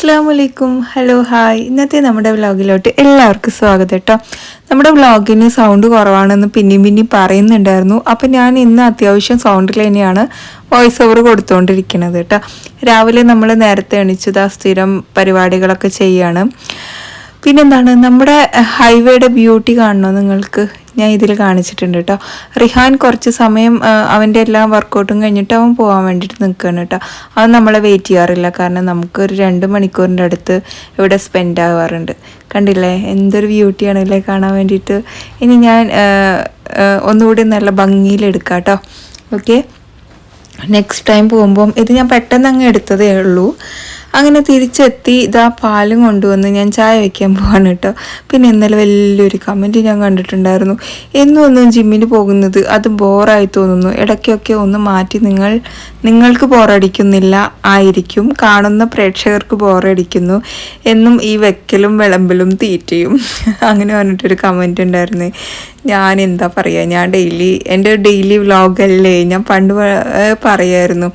അസ്സാം വലൈക്കും hello hi. ഇന്നത്തെ നമ്മുടെ വ്ളോഗിലോട്ട് എല്ലാവർക്കും സ്വാഗതം കേട്ടോ. നമ്മുടെ വ്ളോഗിന് സൗണ്ട് കുറവാണെന്ന് പിന്നെയും പിന്നെയും പറയുന്നുണ്ടായിരുന്നു. അപ്പം ഞാൻ ഇന്ന് അത്യാവശ്യം സൗണ്ടിൽ തന്നെയാണ് വോയിസ് ഓവർ കൊടുത്തുകൊണ്ടിരിക്കുന്നത് കേട്ടോ. രാവിലെ നമ്മൾ നേരത്തെ എണിച്ചത് സ്ഥിരം പരിപാടികളൊക്കെ ചെയ്യാണ്. പിന്നെന്താണ് നമ്മുടെ ഹൈവേയുടെ ബ്യൂട്ടി കാണണോ നിങ്ങൾക്ക്? ഞാൻ ഇതിൽ കാണിച്ചിട്ടുണ്ട് കേട്ടോ റിഹാൻ കുറച്ച് സമയം അവന്റെ എല്ലാ വർക്കൗട്ടും കഴിഞ്ഞിട്ട് അവൻ പോകാൻ വേണ്ടിയിട്ട് നിൽക്കുകയാണ് കേട്ടോ അവൻ നമ്മളെ വെയിറ്റ് ചെയ്യാറില്ല കാരണം നമുക്ക് ഒരു രണ്ട് മണിക്കൂറിന്റെ അടുത്ത് ഇവിടെ സ്പെൻഡ് ആവാറുണ്ട്. കണ്ടില്ലേ? എന്തൊരു ബ്യൂട്ടിയാണല്ലേ കാണാൻ വേണ്ടിയിട്ട്. ഇനി ഞാൻ ഒന്നുകൂടി നല്ല ഭംഗിയിലെടുക്കാം കേട്ടോ ഓക്കെ നെക്സ്റ്റ് ടൈം പോകുമ്പം ഇത് ഞാൻ പെട്ടെന്ന് അങ്ങ് എടുത്തതേ ഉള്ളൂ. അങ്ങനെ തിരിച്ചെത്തി ഇതാ പാലും കൊണ്ടുവന്ന് ഞാൻ ചായ വെക്കാൻ പോവാണ് കേട്ടോ. പിന്നെ ഇന്നലെ വലിയൊരു കമന്റ് ഞാൻ കണ്ടിട്ടുണ്ടായിരുന്നു. എന്നും ഒന്നും ജിമ്മിന് പോകുന്നത് അത് ബോറായി തോന്നുന്നു. ഇടയ്ക്കൊക്കെ ഒന്ന് മാറ്റി നിങ്ങൾ നിങ്ങൾക്ക് ബോറടിക്കുന്നില്ല ആയിരിക്കും. കാണുന്ന പ്രേക്ഷകർക്ക് ബോറടിക്കുന്നു എന്നും ഈ വെക്കലും വിളമ്പലും തീറ്റയും. അങ്ങനെ പറഞ്ഞിട്ടൊരു കമന്റ് ഉണ്ടായിരുന്നേ. ഞാൻ എന്താ പറയുക ഞാൻ ഡെയിലി എന്റെ ഡെയിലി വ്ളോഗല്ലേ ഞാൻ പണ്ട് പറയായിരുന്നു.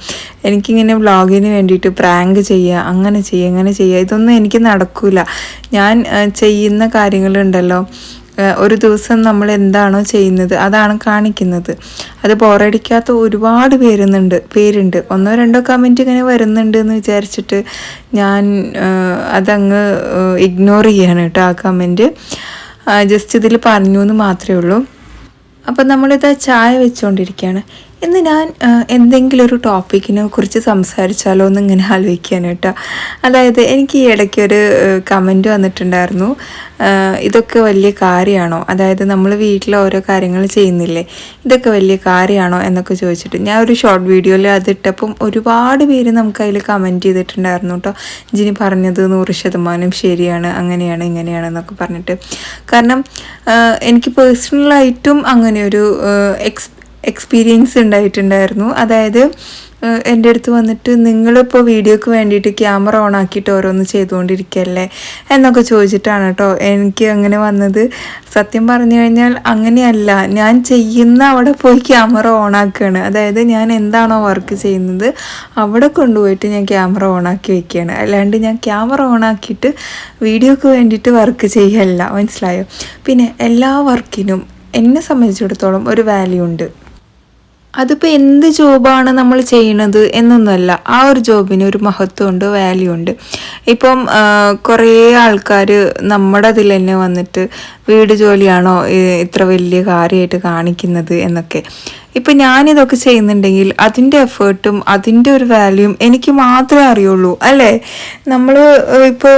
എനിക്കിങ്ങനെ വ്ളോഗിന് വേണ്ടിയിട്ട് പ്രാങ്ക് ചെയ്യുക അങ്ങനെ ചെയ്യുക അങ്ങനെ ചെയ്യുക ഇതൊന്നും എനിക്ക് നടക്കില്ല ഞാൻ ചെയ്യുന്ന കാര്യങ്ങളുണ്ടല്ലോ. ഒരു ദിവസം നമ്മൾ എന്താണോ ചെയ്യുന്നത് അതാണ് കാണിക്കുന്നത്. അത് ബോറടിക്കാത്ത ഒരുപാട് പേരുന്നുണ്ട് പേരുണ്ട്. ഒന്നോ രണ്ടോ കമന്റ് ഇങ്ങനെ വരുന്നുണ്ട് എന്ന് വിചാരിച്ചിട്ട് ഞാൻ അതങ്ങ് ഇഗ്നോർ ചെയ്യാണ് കേട്ടോ ആ കമന്റ് ജസ്റ്റ് ഇതിൽ പറഞ്ഞു എന്ന് മാത്രമേ ഉള്ളൂ. അപ്പം നമ്മളിത് ചായ വെച്ചുകൊണ്ടിരിക്കുകയാണ് ഇന്ന് ഞാൻ എന്തെങ്കിലും ഒരു ടോപ്പിക്കിനെ കുറിച്ച് സംസാരിച്ചാലോ എന്ന് ഇങ്ങനെ ആലോചിക്കുകയാണ് കേട്ടോ അതായത് എനിക്ക് ഈ ഇടയ്ക്ക് ഒരു കമന്റ് വന്നിട്ടുണ്ടായിരുന്നു. ഇതൊക്കെ വലിയ കാര്യമാണോ അതായത് നമ്മൾ വീട്ടിൽ ഓരോ കാര്യങ്ങൾ ചെയ്യുന്നില്ലേ? ഇതൊക്കെ വലിയ കാര്യമാണോ എന്നൊക്കെ ചോദിച്ചിട്ട് ഞാൻ ഒരു ഷോർട്ട് വീഡിയോയിൽ അതിട്ടപ്പം ഒരുപാട് പേര് നമുക്ക് അതിൽ കമന്റ് ചെയ്തിട്ടുണ്ടായിരുന്നു കേട്ടോ ജിനി പറഞ്ഞത് നൂറ് ശതമാനം ശരിയാണ് അങ്ങനെയാണ് ഇങ്ങനെയാണ് എന്നൊക്കെ പറഞ്ഞിട്ട്. കാരണം എനിക്ക് പേഴ്സണലായിട്ടും അങ്ങനെ ഒരു എക്സ് എക്സ്പീരിയൻസ് ഉണ്ടായിട്ടുണ്ടായിരുന്നു. അതായത് എന്റെ അടുത്ത് വന്നിട്ട് നിങ്ങളിപ്പോൾ വീഡിയോക്ക് വേണ്ടിയിട്ട് ക്യാമറ ഓൺ ആക്കിയിട്ട് ഓരോന്ന് ചെയ്തുകൊണ്ടിരിക്കുകയല്ലേ എന്നൊക്കെ ചോദിച്ചിട്ടാണ് കേട്ടോ എനിക്ക് അങ്ങനെ വന്നത്. സത്യം പറഞ്ഞു കഴിഞ്ഞാൽ അങ്ങനെയല്ല. ഞാൻ ചെയ്യുന്ന അവിടെ പോയി ക്യാമറ ഓൺ ആക്കുകയാണ് അതായത് ഞാൻ എന്താണോ വർക്ക് ചെയ്യുന്നത് അവിടെ കൊണ്ടുപോയിട്ട് ഞാൻ ക്യാമറ ഓൺ ആക്കി വെക്കുകയാണ് അല്ലാണ്ട് ഞാൻ ക്യാമറ ഓൺ ആക്കിയിട്ട് വീഡിയോക്ക് വേണ്ടിയിട്ട് വർക്ക് ചെയ്യല്ല. മനസ്സിലായോ? പിന്നെ എല്ലാ വർക്കിനും എന്നെ സംബന്ധിച്ചിടത്തോളം ഒരു വാല്യൂ ഉണ്ട്. അതിപ്പോൾ എന്ത് ജോബാണ് നമ്മൾ ചെയ്യണത് എന്നൊന്നുമല്ല. ആ ഒരു ജോബിന് ഒരു മഹത്വമുണ്ട് വാല്യൂ ഉണ്ട് ഇപ്പം കുറേ ആൾക്കാർ നമ്മുടെ അതിൽ തന്നെ വന്നിട്ട് വീട് ജോലിയാണോ ഇത്ര വലിയ കാര്യമായിട്ട് കാണിക്കുന്നത് എന്നൊക്കെ. ഇപ്പം ഞാനിതൊക്കെ ചെയ്യുന്നുണ്ടെങ്കിൽ അതിന്റെ എഫേർട്ടും അതിന്റെ ഒരു വാല്യൂം എനിക്ക് മാത്രമേ അറിയുള്ളൂ അല്ലേ? നമ്മൾ ഇപ്പോൾ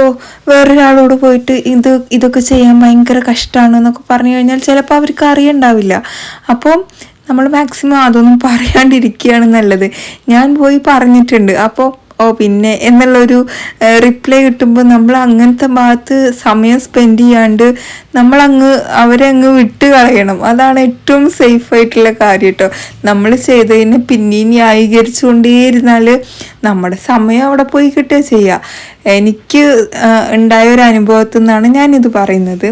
വേറൊരാളോട് പോയിട്ട് ഇത് ഇതൊക്കെ ചെയ്യാൻ ഭയങ്കര കഷ്ടമാണ് എന്നൊക്കെ പറഞ്ഞു കഴിഞ്ഞാൽ ചിലപ്പോൾ അവർക്ക് അറിയണ്ടാവില്ല. അപ്പോൾ നമ്മൾ മാക്സിമം അതൊന്നും പറയാണ്ടിരിക്കുകയാണ് നല്ലത്. ഞാൻ പോയി പറഞ്ഞിട്ടുണ്ട്. അപ്പോൾ ഓ പിന്നെ എന്നുള്ളൊരു റിപ്ലൈ കിട്ടുമ്പോൾ നമ്മൾ അങ്ങനത്തെ ഭാഗത്ത് സമയം സ്പെൻഡ് ചെയ്യാണ്ട് നമ്മളങ്ങ് അവരെ അങ്ങ് വിട്ട് കളയണം. അതാണ് ഏറ്റവും സേഫ് ആയിട്ടുള്ള കാര്യം കേട്ടോ നമ്മൾ ചെയ്തതിനെ പിന്നെയും ന്യായീകരിച്ചുകൊണ്ടേയിരുന്നാൽ നമ്മുടെ സമയം അവിടെ പോയി കിട്ടുക ചെയ്യുക എനിക്ക് ഉണ്ടായ ഒരു അനുഭവത്തിൽ നിന്നാണ് ഞാനിത് പറയുന്നത്.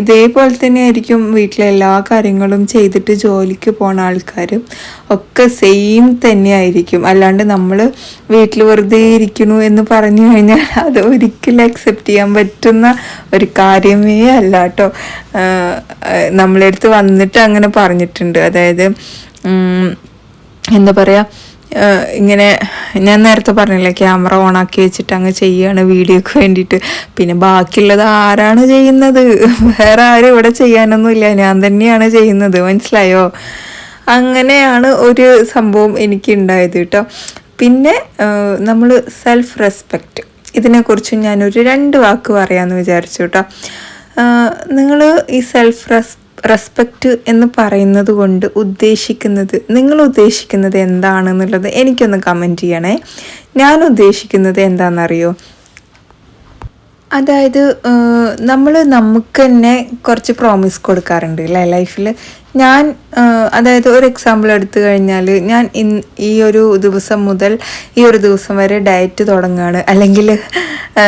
ഇതേപോലെ തന്നെ ആയിരിക്കും വീട്ടിലെ എല്ലാ കാര്യങ്ങളും ചെയ്തിട്ട് ജോലിക്ക് പോണ ആൾക്കാരും ഒക്കെ സെയിം തന്നെയായിരിക്കും. അല്ലാണ്ട് നമ്മൾ വീട്ടിൽ വെറുതെ ഇരിക്കണു എന്ന് പറഞ്ഞു കഴിഞ്ഞാൽ അത് ഒരിക്കലും അക്സെപ്റ്റ് ചെയ്യാൻ പറ്റുന്ന ഒരു കാര്യമേ അല്ല കേട്ടോ. നമ്മളെടുത്ത് വന്നിട്ട് അങ്ങനെ പറഞ്ഞിട്ടുണ്ട്. അതായത് എന്താ പറയുക ഇങ്ങനെ ഞാൻ നേരത്തെ പറഞ്ഞില്ലേ ക്യാമറ ഓൺ ആക്കി വെച്ചിട്ട് അങ്ങ് ചെയ്യാണ് വീഡിയോക്ക് വേണ്ടിയിട്ട്. പിന്നെ ബാക്കിയുള്ളത് ആരാണ് ചെയ്യുന്നത്? വേറെ ആരും ഇവിടെ ചെയ്യാനൊന്നുമില്ല. ഞാൻ തന്നെയാണ് ചെയ്യുന്നത്. മനസ്സിലായോ? അങ്ങനെയാണ് ഒരു സംഭവം എനിക്ക് ഉണ്ടായത് കേട്ടോ. പിന്നെ നമ്മൾ സെൽഫ് റെസ്പെക്റ്റ് ഇതിനെക്കുറിച്ച് ഞാനൊരു രണ്ട് വാക്ക് പറയാമെന്ന് വിചാരിച്ചു കേട്ടോ. നിങ്ങൾ ഈ സെൽഫ് റെസ് റെസ്പെക്റ്റ് എന്ന് പറയുന്നത് കൊണ്ട് ഉദ്ദേശിക്കുന്നത് നിങ്ങൾ ഉദ്ദേശിക്കുന്നത് എന്താണെന്നുള്ളത് എനിക്കൊന്ന് കമന്റ് ചെയ്യണേ. ഞാൻ ഉദ്ദേശിക്കുന്നത് എന്താണെന്നറിയോ? അതായത് നമ്മൾ നമുക്ക് തന്നെ കുറച്ച് പ്രോമിസ് കൊടുക്കാറുണ്ട് അല്ലേ ലൈഫിൽ ഞാൻ അതായത് ഒരു എക്സാമ്പിൾ എടുത്തു കഴിഞ്ഞാൽ ഞാൻ ഇൻ ഈ ഒരു ദിവസം മുതൽ ഈ ഒരു ദിവസം വരെ ഡയറ്റ് തുടങ്ങുകയാണ് അല്ലെങ്കിൽ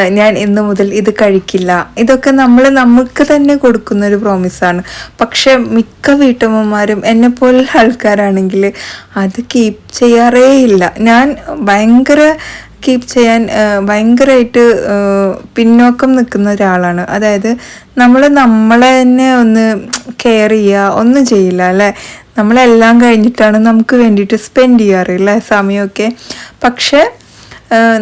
ഞാൻ ഇന്ന് മുതൽ ഇത് കഴിക്കില്ല. ഇതൊക്കെ നമ്മൾ നമുക്ക് തന്നെ കൊടുക്കുന്ന ഒരു പ്രോമിസാണ് പക്ഷെ മിക്ക വീട്ടമ്മമാരും എന്നെപ്പോലുള്ള ആൾക്കാരാണെങ്കിൽ അത് കീപ്പ് ചെയ്യാറേ ഇല്ല ഞാൻ ഭയങ്കര കീപ്പ് ചെയ്യാൻ ഭയങ്കരമായിട്ട് പിന്നോക്കം നിൽക്കുന്ന ഒരാളാണ്. അതായത് നമ്മൾ നമ്മളെ തന്നെ ഒന്ന് കെയർ ചെയ്യുക ഒന്നും ചെയ്യില്ല അല്ലേ? നമ്മളെല്ലാം കഴിഞ്ഞിട്ടാണ് നമുക്ക് വേണ്ടിയിട്ട് സ്പെൻഡ് ചെയ്യാറ് അല്ലേ സമയമൊക്കെ? പക്ഷേ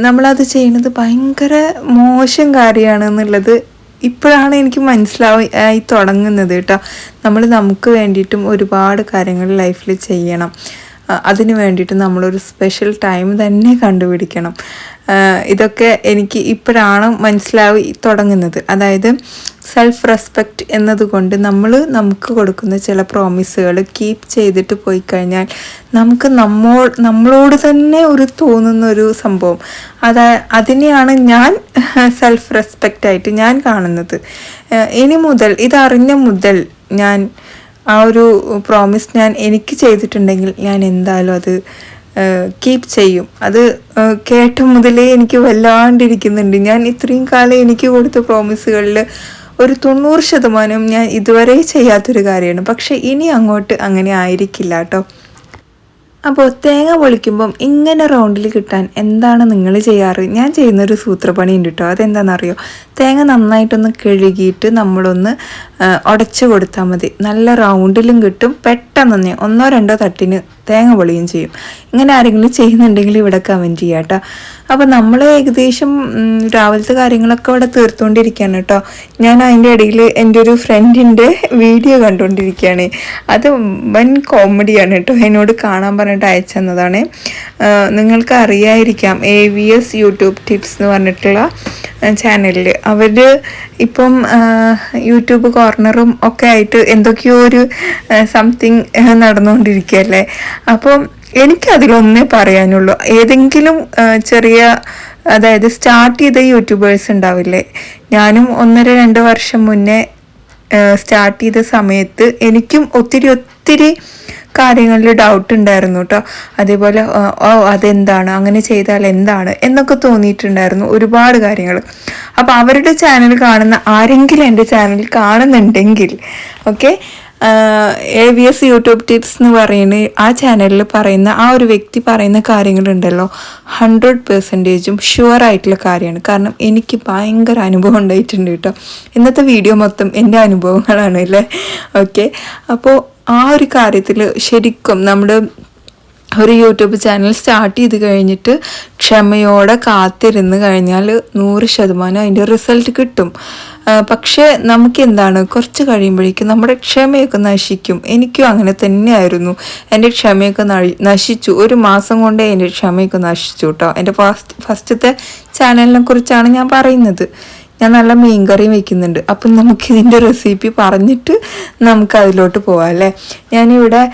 നമ്മളത് ചെയ്യുന്നത് ഭയങ്കര മോശം കാര്യമാണ് എന്നുള്ളത് ഇപ്പോഴാണ് എനിക്ക് മനസ്സിലായി തുടങ്ങുന്നത് കേട്ടോ. നമ്മൾ നമുക്ക് വേണ്ടിയിട്ടും ഒരുപാട് കാര്യങ്ങൾ ലൈഫിൽ ചെയ്യണം. അതിന് വേണ്ടിയിട്ട് നമ്മളൊരു സ്പെഷ്യൽ ടൈം തന്നെ കണ്ടുപിടിക്കണം. ഇതൊക്കെ എനിക്ക് ഇപ്പോഴാണ് മനസ്സിലായി തുടങ്ങുന്നത്. അതായത് സെൽഫ് റെസ്പെക്റ്റ് എന്നതുകൊണ്ട് നമ്മൾ നമുക്ക് കൊടുക്കുന്ന ചില പ്രോമിസുകൾ കീപ്പ് ചെയ്തിട്ട് പോയി കഴിഞ്ഞാൽ നമുക്ക് നമ്മോ നമ്മളോട് തന്നെ ഒരു തോന്നുന്ന ഒരു സംഭവം. അതാ അതിനെയാണ് ഞാൻ സെൽഫ് റെസ്പെക്റ്റായിട്ട് ഞാൻ കാണുന്നത്. ഇനി മുതൽ ഇതറിഞ്ഞ മുതൽ ഞാൻ ആ ഒരു പ്രോമിസ് ഞാൻ എനിക്ക് ചെയ്തിട്ടുണ്ടെങ്കിൽ ഞാൻ എന്തായാലും അത് കീപ്പ് ചെയ്യും. അത് കേട്ട മുതലേ എനിക്ക് വല്ലാണ്ടിരിക്കുന്നുണ്ട്. ഞാൻ ഇത്രയും കാലം എനിക്ക് കൊടുത്ത പ്രോമിസുകളിൽ ഒരു തൊണ്ണൂറ് ശതമാനം ഞാൻ ഇതുവരെ ചെയ്യാത്തൊരു കാര്യമാണ്. പക്ഷേ ഇനി അങ്ങോട്ട് അങ്ങനെ ആയിരിക്കില്ല കേട്ടോ. അപ്പോൾ തേങ്ങ പൊളിക്കുമ്പം ഇങ്ങനെ റൗണ്ടിൽ കിട്ടാൻ എന്താണ് നിങ്ങൾ ചെയ്യാറ്? ഞാൻ ചെയ്യുന്നൊരു സൂത്രപ്പണി ഉണ്ട് കേട്ടോ. അതെന്താണെന്നറിയോ? തേങ്ങ നന്നായിട്ടൊന്ന് കഴുകിയിട്ട് നമ്മളൊന്ന് ഉടച്ചു കൊടുത്താൽ മതി. നല്ല റൗണ്ടിലും കിട്ടും. പെട്ടെന്ന് ഒന്നോ രണ്ടോ തട്ടിന് തേങ്ങ പൊളിയും ചെയ്യും. ഇങ്ങനെ ആരെങ്കിലും ചെയ്യുന്നുണ്ടെങ്കിൽ ഇവിടെ കമന്റ് ചെയ്യാം കേട്ടോ. അപ്പോൾ നമ്മൾ ഏകദേശം രാവിലത്തെ കാര്യങ്ങളൊക്കെ ഇവിടെ തീർത്തുകൊണ്ടിരിക്കുകയാണ് കേട്ടോ. ഞാൻ അതിന്റെ ഇടയിൽ എന്റെ ഒരു ഫ്രണ്ടിന്റെ വീഡിയോ കണ്ടുകൊണ്ടിരിക്കുകയാണ്. അത് വൻ കോമഡിയാണ് കേട്ടോ. എന്നോട് കാണാൻ പറഞ്ഞിട്ട് അയച്ചു തന്നതാണ്. നിങ്ങൾക്ക് അറിയായിരിക്കാം A V S YouTube tips എന്ന് പറഞ്ഞിട്ടുള്ള ചാനലിൽ അവർ ഇപ്പം യൂട്യൂബ് കോർണറും ഒക്കെ ആയിട്ട് എന്തൊക്കെയോ ഒരു സംതിങ് നടന്നുകൊണ്ടിരിക്കുകയല്ലേ? അപ്പം എനിക്കതിലൊന്നേ പറയാനുള്ളൂ. ഏതെങ്കിലും ചെറിയ അതായത് സ്റ്റാർട്ട് ചെയ്ത യൂട്യൂബേഴ്സ് ഉണ്ടാവില്ലേ? ഞാനും ഒന്നര രണ്ട് വർഷം മുന്നേ സ്റ്റാർട്ട് ചെയ്ത സമയത്ത് എനിക്കും ഒത്തിരി ഒത്തിരി കാര്യങ്ങളിൽ ഡൗട്ട് ഉണ്ടായിരുന്നു കേട്ടോ അതേപോലെ ഓ അതെന്താണ്? അങ്ങനെ ചെയ്താൽ എന്താണ്? എന്നൊക്കെ തോന്നിയിട്ടുണ്ടായിരുന്നു ഒരുപാട് കാര്യങ്ങൾ. അപ്പോൾ അവരുടെ ചാനൽ കാണുന്ന ആരെങ്കിലും എന്റെ ചാനൽ കാണുന്നുണ്ടെങ്കിൽ okay A V S YouTube tips എന്ന് പറയുന്ന ആ ചാനലിൽ പറയുന്ന ആ ഒരു വ്യക്തി പറയുന്ന കാര്യങ്ങളുണ്ടല്ലോ. ഹൺഡ്രഡ് പെർസെന്റേജും ഷുവർ ആയിട്ടുള്ള കാര്യമാണ്. കാരണം എനിക്ക് ഭയങ്കര അനുഭവം ഉണ്ടായിട്ടുണ്ട് കേട്ടോ. ഇന്നത്തെ വീഡിയോ മൊത്തം എന്റെ അനുഭവങ്ങളാണ് അല്ലേ? ഓക്കെ അപ്പോൾ ആ ഒരു കാര്യത്തിൽ ശരിക്കും നമ്മുടെ ഒരു യൂട്യൂബ് ചാനൽ സ്റ്റാർട്ട് ചെയ്ത് കഴിഞ്ഞിട്ട് ക്ഷമയോടെ കാത്തിരുന്ന് കഴിഞ്ഞാൽ നൂറ് ശതമാനം അതിന്റെ റിസൾട്ട് കിട്ടും. പക്ഷേ നമുക്ക് എന്താണ് കുറച്ച് കഴിയുമ്പോഴേക്കും നമ്മുടെ ക്ഷമയൊക്കെ നശിക്കും. എനിക്കും അങ്ങനെ തന്നെയായിരുന്നു. എന്റെ ക്ഷമയൊക്കെ നശിച്ചു. ഒരു മാസം കൊണ്ടേ എന്റെ ക്ഷമയൊക്കെ നശിച്ചു കേട്ടോ. എന്റെ ഫസ്റ്റ് ഫസ്റ്റത്തെ ചാനലിനെ കുറിച്ചാണ് ഞാൻ പറയുന്നത്. ഞാൻ നല്ല മീൻകറി വെക്കുന്നുണ്ട്. അപ്പം നമുക്ക് ഇതിന്റെ റെസിപ്പി പറഞ്ഞിട്ട് നമുക്ക് അതിലോട്ട് പോവാം അല്ലേ? ഞാനിവിടെ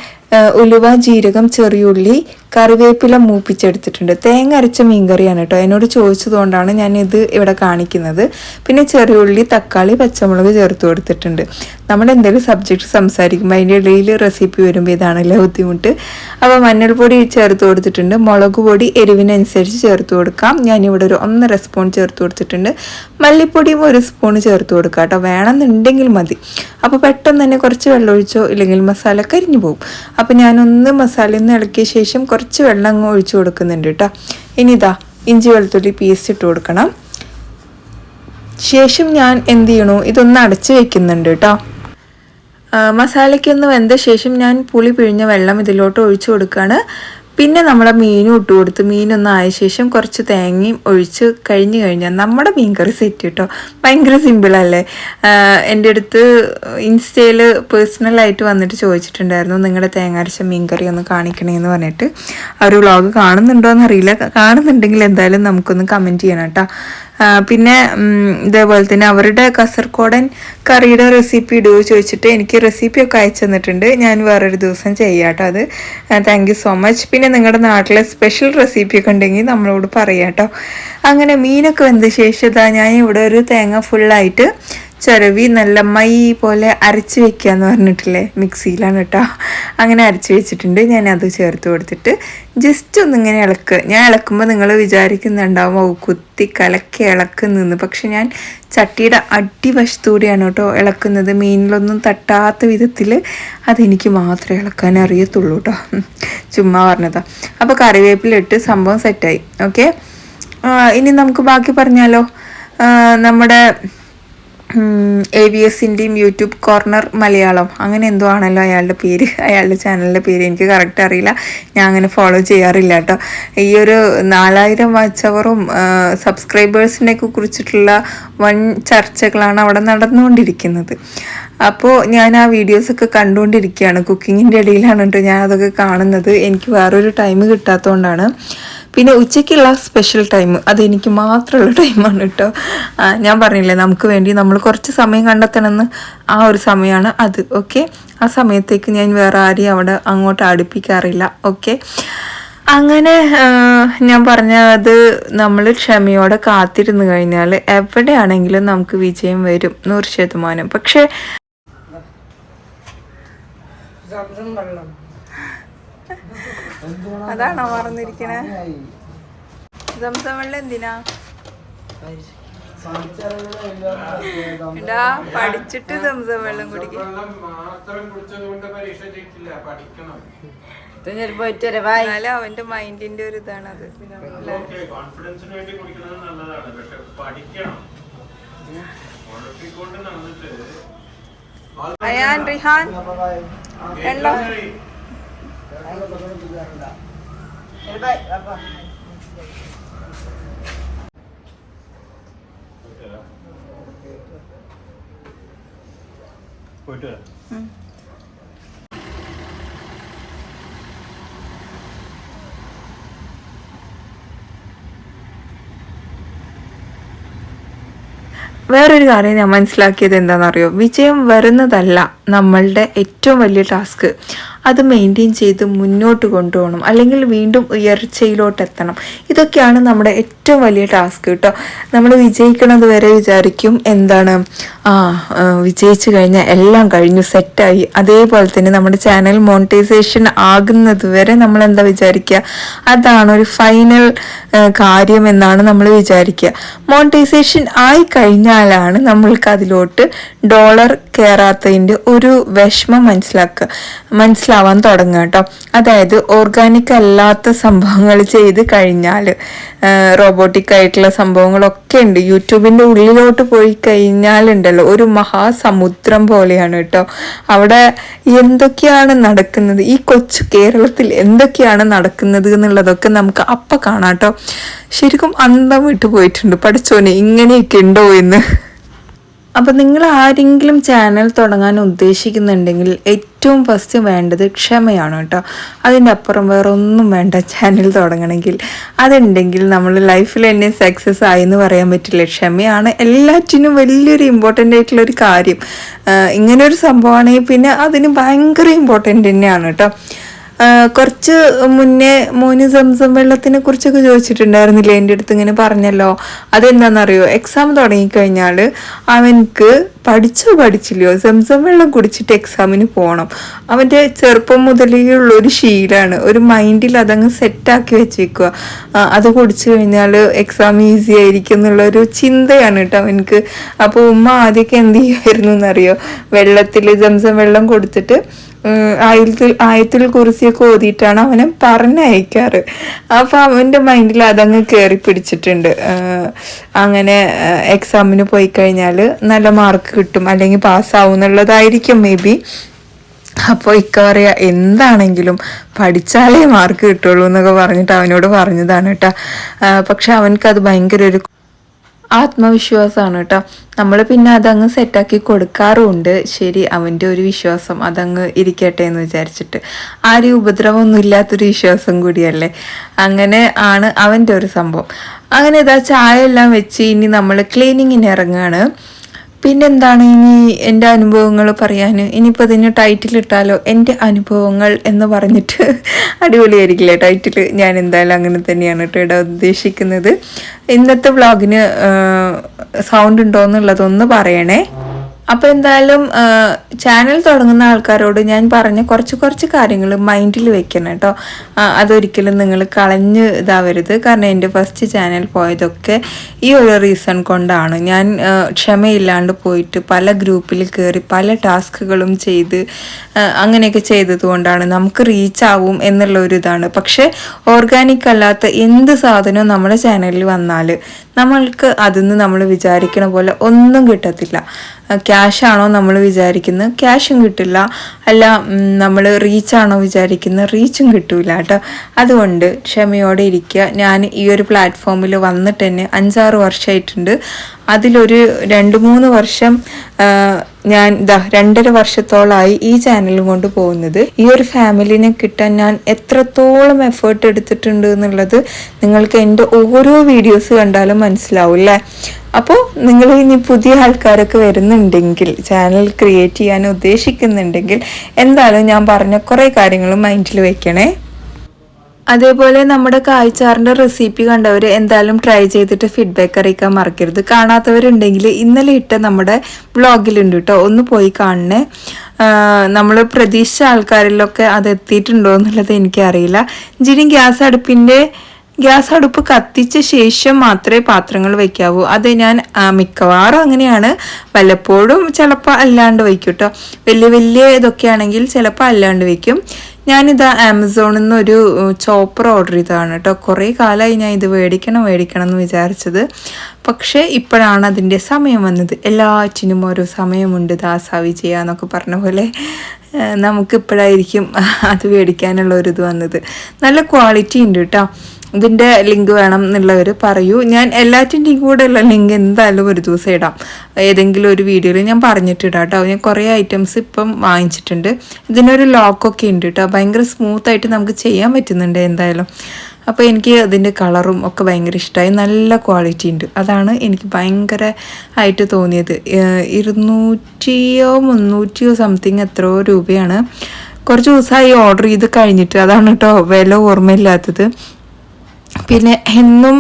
ഉലുവ ജീരകം ചെറിയുള്ളി കറിവേപ്പില മൂപ്പിച്ചെടുത്തിട്ടുണ്ട്. തേങ്ങ അരച്ച മീൻകറിയാണ് കേട്ടോ. എന്നോട് ചോദിച്ചതുകൊണ്ടാണ് ഞാൻ ഇത് ഇവിടെ കാണിക്കുന്നത്. പിന്നെ ചെറിയുള്ളി തക്കാളി പച്ചമുളക് ചേർത്ത് കൊടുത്തിട്ടുണ്ട്. നമ്മൾ എന്തെങ്കിലും സബ്ജക്റ്റ് സംസാരിക്കുമ്പോൾ അതിന്റെ ഇടയിൽ റെസിപ്പി വരുമ്പോൾ ഇതാണല്ലേ ബുദ്ധിമുട്ട്. അപ്പോൾ മഞ്ഞൾപ്പൊടി ചേർത്ത് കൊടുത്തിട്ടുണ്ട്. മുളക് പൊടി എരിവിനനുസരിച്ച് ചേർത്ത് കൊടുക്കാം. ഞാനിവിടെ ഒരു ഒന്നര സ്പൂൺ ചേർത്ത് കൊടുത്തിട്ടുണ്ട്. മല്ലിപ്പൊടിയും ഒരു സ്പൂൺ ചേർത്ത് കൊടുക്കാം കേട്ടോ. വേണമെന്നുണ്ടെങ്കിൽ മതി. അപ്പോൾ പെട്ടെന്ന് തന്നെ കുറച്ച് വെള്ളമൊഴിച്ചോ ഇല്ലെങ്കിൽ മസാല കരിഞ്ഞു പോകും. അപ്പോൾ ഞാനൊന്ന് മസാല ഒന്ന് ഇളക്കിയ ശേഷം കുറച്ച് വെള്ളം അങ്ങ് ഒഴിച്ചു കൊടുക്കുന്നുണ്ട് കേട്ടോ. ഇനി ഇതാ ഇഞ്ചി വെളുത്തുള്ളി പീസ് ഇട്ട് കൊടുക്കണം. ശേഷം ഞാൻ എന്ത് ചെയ്യണു? ഇതൊന്ന് അടച്ച് വെക്കുന്നുണ്ട് കേട്ടോ. മസാലയ്ക്കൊന്ന് വെന്ത ശേഷം ഞാൻ പുളി പിഴിഞ്ഞ വെള്ളം ഇതിലോട്ട് ഒഴിച്ചു കൊടുക്കുകയാണ് പിന്നെ നമ്മുടെ മീനും ഇട്ട് കൊടുത്ത് മീനൊന്നും ആയ ശേഷം കുറച്ച് തേങ്ങയും ഒഴിച്ച് കഴിഞ്ഞ് കഴിഞ്ഞാൽ നമ്മുടെ മീൻ കറി സെറ്റ് കേട്ടോ ഭയങ്കര സിമ്പിളല്ലേ എന്റെ അടുത്ത് ഇൻസ്റ്റയിൽ പേഴ്സണലായിട്ട് വന്നിട്ട് ചോദിച്ചിട്ടുണ്ടായിരുന്നു നിങ്ങളുടെ തേങ്ങ അരച്ച മീൻ കറി ഒന്ന് കാണിക്കണേന്ന് പറഞ്ഞിട്ട്. ആ ഒരു വ്ളോഗ് കാണുന്നുണ്ടോ എന്നറിയില്ല കാണുന്നുണ്ടെങ്കിൽ എന്തായാലും നമുക്കൊന്ന് കമന്റ് ചെയ്യണം കേട്ടോ പിന്നെ ഇതേപോലെ തന്നെ അവരുടെ കസർക്കോടൻ കറിയുടെ റെസിപ്പി ഇടുകയോ ചോദിച്ചിട്ട് എനിക്ക് റെസിപ്പി ഒക്കെ അയച്ചു തന്നിട്ടുണ്ട്. ഞാൻ വേറൊരു ദിവസം ചെയ്യാട്ടോ അത്. താങ്ക് സോ മച്ച് പിന്നെ നിങ്ങളുടെ നാട്ടിലെ സ്പെഷ്യൽ റെസിപ്പി ഒക്കെ ഉണ്ടെങ്കിൽ നമ്മളോട് പറയാം അങ്ങനെ മീനൊക്കെ വെന്ത ശേഷം ഞാൻ ഇവിടെ ഒരു തേങ്ങ ഫുള്ളായിട്ട് ചിരവി നല്ല മൈ പോലെ അരച്ച് വെക്കുക എന്ന് പറഞ്ഞിട്ടില്ലേ? മിക്സിയിലാണ് കേട്ടോ അങ്ങനെ അരച്ച് വെച്ചിട്ടുണ്ട്. ഞാൻ അത് ചേർത്ത് കൊടുത്തിട്ട് ജസ്റ്റ് ഒന്നിങ്ങനെ ഇളക്ക്. ഞാൻ ഇളക്കുമ്പോൾ നിങ്ങൾ വിചാരിക്കുന്നുണ്ടാവും ഓ കുത്തി കലക്കി ഇളക്കുന്നെന്ന്. പക്ഷെ ഞാൻ ചട്ടിയുടെ അടിവശത്തൂടെയാണ് കേട്ടോ ഇളക്കുന്നത്. മീനിലൊന്നും തട്ടാത്ത വിധത്തിൽ അതെനിക്ക് മാത്രമേ ഇളക്കാൻ അറിയത്തുള്ളൂ കേട്ടോ ചുമ്മാ പറഞ്ഞതാ. അപ്പോൾ കറിവേപ്പിലിട്ട് സംഭവം സെറ്റായി ഓക്കെ ഇനി നമുക്ക് ബാക്കി പറഞ്ഞാലോ? നമ്മുടെ എ ബി എസിന്റെയും യൂട്യൂബ് കോർണർ മലയാളം. അങ്ങനെ എന്തോ ആണല്ലോ അയാളുടെ പേര്. അയാളുടെ ചാനലിന്റെ പേര്. എനിക്ക് കറക്റ്റ് അറിയില്ല. ഞാൻ അങ്ങനെ ഫോളോ ചെയ്യാറില്ല കേട്ടോ. ഈ ഒരു നാലായിരം വാച്ച് അവറും സബ്സ്ക്രൈബേഴ്സിനെ ഒക്കെ കുറിച്ചിട്ടുള്ള വൺ ചർച്ചകളാണ് അവിടെ നടന്നുകൊണ്ടിരിക്കുന്നത്. അപ്പോൾ ഞാൻ ആ വീഡിയോസൊക്കെ കണ്ടുകൊണ്ടിരിക്കുകയാണ്. കുക്കിങ്ങിന്റെ ഇടയിലാണ് കേട്ടോ ഞാൻ അതൊക്കെ കാണുന്നത്. എനിക്ക് വേറൊരു ടൈം കിട്ടാത്തതുകൊണ്ടാണ് പിന്നെ ഉച്ചയ്ക്കുള്ള സ്പെഷ്യൽ ടൈം അത് എനിക്ക് മാത്രമുള്ള ടൈമാണ് കേട്ടോ. ഞാൻ പറഞ്ഞില്ലേ നമുക്ക് വേണ്ടി നമ്മൾ കുറച്ച് സമയം കണ്ടെത്തണമെന്ന് ആ ഒരു സമയമാണ് അത് ഓക്കെ ആ സമയത്തേക്ക് ഞാൻ വേറെ ആരെയും അവിടെ അങ്ങോട്ട് അടുപ്പിക്കാറില്ല ഓക്കെ അങ്ങനെ ഞാൻ പറഞ്ഞത് നമ്മൾ ക്ഷമയോടെ കാത്തിരുന്നു കഴിഞ്ഞാൽ എവിടെയാണെങ്കിലും നമുക്ക് വിജയം വരും നൂറ് ശതമാനം. പക്ഷേ അതാണോ മറന്നിരിക്കണേ? സംസം വെള്ളം എന്തിനാ? എടാ പഠിച്ചിട്ട് സംസം വെള്ളം കുടിക്കും. വെള്ളം മാത്രം കുടിച്ചത് പരീക്ഷ ജയിക്കില്ല പഠിക്കണം പോയിട്ട് വരെ. ബായ് എന്നാലും അവന്റെ മൈൻഡിന്റെ ഒരു ഇതാണ് അത്. ഓക്കെ കോൺഫിഡൻസിന് വേണ്ടി കുടിക്കുന്നത് നല്ലതാണ്. പക്ഷെ പഠിക്കണം. ഉഴപ്പിക്കൊണ്ട് നടന്നിട്ട്. അയാൻ റിഹാൻ വെള്ളം. പോയിട്ട് വരാം വേറൊരു കാര്യം ഞാൻ മനസ്സിലാക്കിയത് എന്താണെന്നറിയോ? വിജയം വരുന്നതല്ല നമ്മളുടെ ഏറ്റവും വലിയ ടാസ്ക്. അത് മെയിന്റെയിൻ ചെയ്ത് മുന്നോട്ട് കൊണ്ടുപോകണം. അല്ലെങ്കിൽ വീണ്ടും ഉയർച്ചയിലോട്ട് എത്തണം ഇതൊക്കെയാണ് നമ്മുടെ ഏറ്റവും വലിയ ടാസ്ക് കേട്ടോ. നമ്മൾ വിജയിക്കണത് വരെ വിചാരിക്കും എന്താണ് ആ വിജയിച്ചു കഴിഞ്ഞാൽ എല്ലാം കഴിഞ്ഞു സെറ്റായി. അതേപോലെ തന്നെ നമ്മുടെ ചാനൽ മോണിറ്റൈസേഷൻ ആകുന്നത് വരെ നമ്മൾ എന്താ വിചാരിക്കുക അതാണ് ഒരു ഫൈനൽ കാര്യം എന്നാണ് നമ്മൾ വിചാരിക്കുക മോണിറ്റൈസേഷൻ ആയി കഴിഞ്ഞാലാണ് നമ്മൾക്ക് അതിലോട്ട് ഡോളർ കയറാത്തതിന്റെ ഒരു വിഷമം മനസ്സിലാക്കുക മനസ്സിലാക്കുക മനസ്സിലാവാൻ തുടങ്ങുക കേട്ടോ അതായത് ഓർഗാനിക് അല്ലാത്ത സംഭവങ്ങൾ ചെയ്ത് കഴിഞ്ഞാൽ റോബോട്ടിക് ആയിട്ടുള്ള സംഭവങ്ങളൊക്കെ ഉണ്ട്. യൂട്യൂബിന്റെ ഉള്ളിലോട്ട് പോയി കഴിഞ്ഞാലുണ്ടല്ലോ ഒരു മഹാസമുദ്രം പോലെയാണ് കേട്ടോ അവിടെ എന്തൊക്കെയാണ് നടക്കുന്നത്? ഈ കൊച്ചു കേരളത്തിൽ എന്തൊക്കെയാണ് നടക്കുന്നത് എന്നുള്ളതൊക്കെ നമുക്ക് അപ്പം കാണാം കേട്ടോ ശരിക്കും അന്തം വിട്ടു പോയിട്ടുണ്ട്. പഠിച്ചോനെ ഇങ്ങനെയൊക്കെ ഉണ്ടോ എന്ന്. അപ്പം നിങ്ങൾ ആരെങ്കിലും ചാനൽ തുടങ്ങാൻ ഉദ്ദേശിക്കുന്നുണ്ടെങ്കിൽ ഏറ്റവും ഫസ്റ്റ് വേണ്ടത് ക്ഷമയാണ് കേട്ടോ. അതിന്റെ അപ്പുറം വേറെ ഒന്നും വേണ്ട ചാനൽ തുടങ്ങണമെങ്കിൽ. അതുണ്ടെങ്കിൽ നമ്മൾ ലൈഫിൽ തന്നെ സക്സസ് ആയി എന്ന് പറയാൻ പറ്റില്ല. ക്ഷമയാണ് എല്ലാറ്റിനും വലിയൊരു ഇമ്പോർട്ടന്റ് ആയിട്ടുള്ള ഒരു കാര്യം. ഇങ്ങനെ ഒരു സംഭവമാണെങ്കിൽ പിന്നെ അതിന് ഭയങ്കര ഇമ്പോർട്ടന്റ് തന്നെയാണ് കേട്ടോ. കുറച്ച് മുന്നേ മോന് സംസം വെള്ളത്തിനെ കുറിച്ചൊക്കെ ചോദിച്ചിട്ടുണ്ടായിരുന്നില്ലേ? എന്റെ അടുത്ത് ഇങ്ങനെ പറഞ്ഞല്ലോ. അതെന്താണെന്നറിയോ എക്സാം തുടങ്ങിക്കഴിഞ്ഞാൽ അവൻക്ക് പഠിച്ചോ പഠിച്ചില്ലയോ? സംസം വെള്ളം കുടിച്ചിട്ട് എക്സാമിന് പോകണം അവന്റെ ചെറുപ്പം മുതലേ ഉള്ള ഒരു ശീലമാണ് ഒരു മൈൻഡിൽ അതങ്ങ് സെറ്റാക്കി വെച്ചേക്കുക അത് കുടിച്ചു കഴിഞ്ഞാൽ എക്സാം ഈസി ആയിരിക്കും എന്നുള്ളൊരു ചിന്തയാണ് കേട്ടോ അവനക്ക് അപ്പോൾ ഉമ്മ ആദ്യമൊക്കെ എന്ത് ചെയ്യുമായിരുന്നു എന്നറിയോ വെള്ളത്തിൽ സംസം വെള്ളം കൊടുത്തിട്ട് ആയത്തിൽ ആയത്തിൽ കുറിച്ചൊക്കെ ഓതിയിട്ടാണ് അവനെ പറഞ്ഞയക്കാറ്. അപ്പോൾ അവന്റെ മൈൻഡിൽ അതങ്ങ് കയറി പിടിച്ചിട്ടുണ്ട്. അങ്ങനെ എക്സാമിന് പോയി കഴിഞ്ഞാൽ നല്ല മാർക്ക് കിട്ടും അല്ലെങ്കിൽ പാസ്സാവും എന്നുള്ളതായിരിക്കും മേ ബി അപ്പോൾ ഇക്ക പറയാ എന്താണെങ്കിലും പഠിച്ചാലേ മാർക്ക് കിട്ടുള്ളൂ എന്നൊക്കെ പറഞ്ഞിട്ട് അവനോട് പറഞ്ഞതാണ് കേട്ടോ. പക്ഷെ അവനക്ക് അത് ഭയങ്കര ഒരു ആത്മവിശ്വാസമാണ് കേട്ടോ. നമ്മൾ പിന്നെ അതങ്ങ് സെറ്റാക്കി കൊടുക്കാറുമുണ്ട്. ശരി അവന്റെ ഒരു വിശ്വാസം അതങ്ങ് ഇരിക്കട്ടെ എന്ന് വിചാരിച്ചിട്ട്. ആരും ഉപദ്രവമൊന്നും ഇല്ലാത്തൊരു വിശ്വാസം കൂടിയല്ലേ? അങ്ങനെ ആണ് അവന്റെ ഒരു സംഭവം. അങ്ങനെ ഇതാ ചായ എല്ലാം വെച്ച് ഇനി നമ്മൾ ക്ലീനിങ്ങിന് ഇറങ്ങുകയാണ് പിന്നെന്താണ് ഇനി എന്റെ അനുഭവങ്ങൾ പറയാൻ? ഇനിയിപ്പോൾ അതിന് ടൈറ്റിൽ ഇട്ടാലോ? എന്റെ അനുഭവങ്ങൾ എന്ന് പറഞ്ഞിട്ട് അടിപൊളിയായിരിക്കില്ലേ ടൈറ്റിൽ ഞാൻ എന്തായാലും അങ്ങനെ തന്നെയാണ് കേട്ടോ ഇടാൻ ഉദ്ദേശിക്കുന്നത്. ഇന്നത്തെ വ്ളോഗിന് സൗണ്ട് ഉണ്ടോ എന്നുള്ളതൊന്ന് പറയണേ. അപ്പോൾ എന്തായാലും ചാനൽ തുടങ്ങുന്ന ആൾക്കാരോട് ഞാൻ പറഞ്ഞ കുറച്ച് കുറച്ച് കാര്യങ്ങൾ മൈൻഡിൽ വെക്കണം കേട്ടോ അതൊരിക്കലും നിങ്ങൾ കളഞ്ഞ് ഇതാവരുത്. കാരണം എന്റെ ഫസ്റ്റ് ചാനൽ പോയതൊക്കെ ഈ ഒരു റീസൺ കൊണ്ടാണ്. ഞാൻ ക്ഷമയില്ലാണ്ട് പോയിട്ട് പല ഗ്രൂപ്പിൽ കയറി പല ടാസ്കുകളും ചെയ്ത് അങ്ങനെയൊക്കെ ചെയ്തത് കൊണ്ടാണ് നമുക്ക് റീച്ച് ആവും എന്നുള്ള ഒരു ഇതാണ്. പക്ഷേ ഓർഗാനിക് അല്ലാത്ത എന്ത് സാധനവും നമ്മുടെ ചാനലിൽ വന്നാൽ നമ്മൾക്ക് അതിന്ന് നമ്മൾ വിചാരിക്കണ പോലെ ഒന്നും കിട്ടത്തില്ല. ക്യാഷ് ആണോ നമ്മൾ വിചാരിക്കുന്നത് ക്യാഷും കിട്ടില്ല. അല്ല നമ്മൾ റീച്ചാണോ വിചാരിക്കുന്നത് റീച്ചും കിട്ടില്ല കേട്ടോ. അതുകൊണ്ട് ക്ഷമയോടെ ഇരിക്കുക. ഞാൻ ഈ ഒരു പ്ലാറ്റ്ഫോമിൽ വന്നിട്ട് തന്നെ അഞ്ചാറ് വർഷമായിട്ടുണ്ട് അതിലൊരു രണ്ട് മൂന്ന് വർഷം ഞാൻ ഇതാ രണ്ടര വർഷത്തോളമായി ഈ ചാനലും കൊണ്ട് പോകുന്നത്. ഈ ഒരു ഫാമിലിനെ കിട്ടാൻ ഞാൻ എത്രത്തോളം എഫേർട്ട് എടുത്തിട്ടുണ്ട് എന്നുള്ളത് നിങ്ങൾക്ക് എന്റെ ഓരോ വീഡിയോസ് കണ്ടാലും മനസ്സിലാവും അല്ലേ അപ്പോൾ നിങ്ങൾ ഇനി പുതിയ ആൾക്കാരൊക്കെ വരുന്നുണ്ടെങ്കിൽ ചാനൽ ക്രിയേറ്റ് ചെയ്യാൻ ഉദ്ദേശിക്കുന്നുണ്ടെങ്കിൽ എന്തായാലും ഞാൻ പറഞ്ഞ കുറേ കാര്യങ്ങളും മൈൻഡിൽ വെക്കണേ. അതേപോലെ നമ്മുടെ കായ്ച്ചാറിന്റെ റെസിപ്പി കണ്ടവർ എന്തായാലും ട്രൈ ചെയ്തിട്ട് ഫീഡ്ബാക്ക് അറിയിക്കാൻ മറക്കരുത്. കാണാത്തവരുണ്ടെങ്കിൽ ഇന്നലെ ഇട്ട നമ്മുടെ ബ്ലോഗിലുണ്ട് കേട്ടോ ഒന്ന് പോയി കാണണേ. നമ്മൾ പ്രതീക്ഷിച്ച ആൾക്കാരിലൊക്കെ അത് എത്തിയിട്ടുണ്ടോ എന്നുള്ളത് എനിക്കറിയില്ല. ജിനി ഗ്യാസ് അടുപ്പിന്റെ ഗ്യാസ് അടുപ്പ് കത്തിച്ച ശേഷം മാത്രമേ പാത്രങ്ങൾ വയ്ക്കാവൂ. അത് ഞാൻ മിക്കവാറും അങ്ങനെയാണ്. വല്ലപ്പോഴും ചിലപ്പോൾ അല്ലാണ്ട് വയ്ക്കും കേട്ടോ വലിയ വലിയ ഇതൊക്കെ ആണെങ്കിൽ ചിലപ്പോൾ അല്ലാണ്ട് വയ്ക്കും. ഞാനിത് ആമസോണിൽ നിന്ന് ഒരു ചോപ്പർ ഓർഡർ ചെയ്തതാണ് കേട്ടോ കുറേ കാലമായി ഞാൻ ഇത് മേടിക്കണം മേടിക്കണം എന്ന് വിചാരിച്ചത്. പക്ഷേ ഇപ്പോഴാണ് അതിന്റെ സമയം വന്നത്. എല്ലാറ്റിനും ഓരോ സമയമുണ്ട് ദാസാവി ചെയ്യാന്നൊക്കെ പറഞ്ഞ പോലെ നമുക്കിപ്പോഴായിരിക്കും അത് മേടിക്കാനുള്ള ഒരു ഇത് വന്നത്. നല്ല ക്വാളിറ്റി ഉണ്ട് കേട്ടോ ഇതിന്റെ ലിങ്ക് വേണം എന്നുള്ളവർ പറയൂ. ഞാൻ എല്ലാറ്റിന്റെയും കൂടെ ഉള്ള ലിങ്ക് എന്തായാലും ഒരു ദിവസം ഇടാം. ഏതെങ്കിലും ഒരു വീഡിയോയിൽ ഞാൻ പറഞ്ഞിട്ടിടാം കേട്ടോ ഞാൻ കുറേ ഐറ്റംസ് ഇപ്പം വാങ്ങിച്ചിട്ടുണ്ട്. ഇതിനൊരു ലോക്കൊക്കെ ഉണ്ട് കേട്ടോ ഭയങ്കര സ്മൂത്തായിട്ട് നമുക്ക് ചെയ്യാൻ പറ്റുന്നുണ്ട് എന്തായാലും. അപ്പോൾ എനിക്ക് അതിന്റെ കളറും ഒക്കെ ഭയങ്കര ഇഷ്ടമായി നല്ല ക്വാളിറ്റി ഉണ്ട്. അതാണ് എനിക്ക് ഭയങ്കര ആയിട്ട് തോന്നിയത്. ഇരുന്നൂറ്റിയോ മുന്നൂറ്റിയോ സംതിങ് എത്രയോ രൂപയാണ്. കുറച്ച് ദിവസമായി ഓർഡർ ചെയ്ത് കഴിഞ്ഞിട്ട് അതാണ് കേട്ടോ വില ഓർമ്മയില്ലാത്തത്. പിന്നെ എന്നും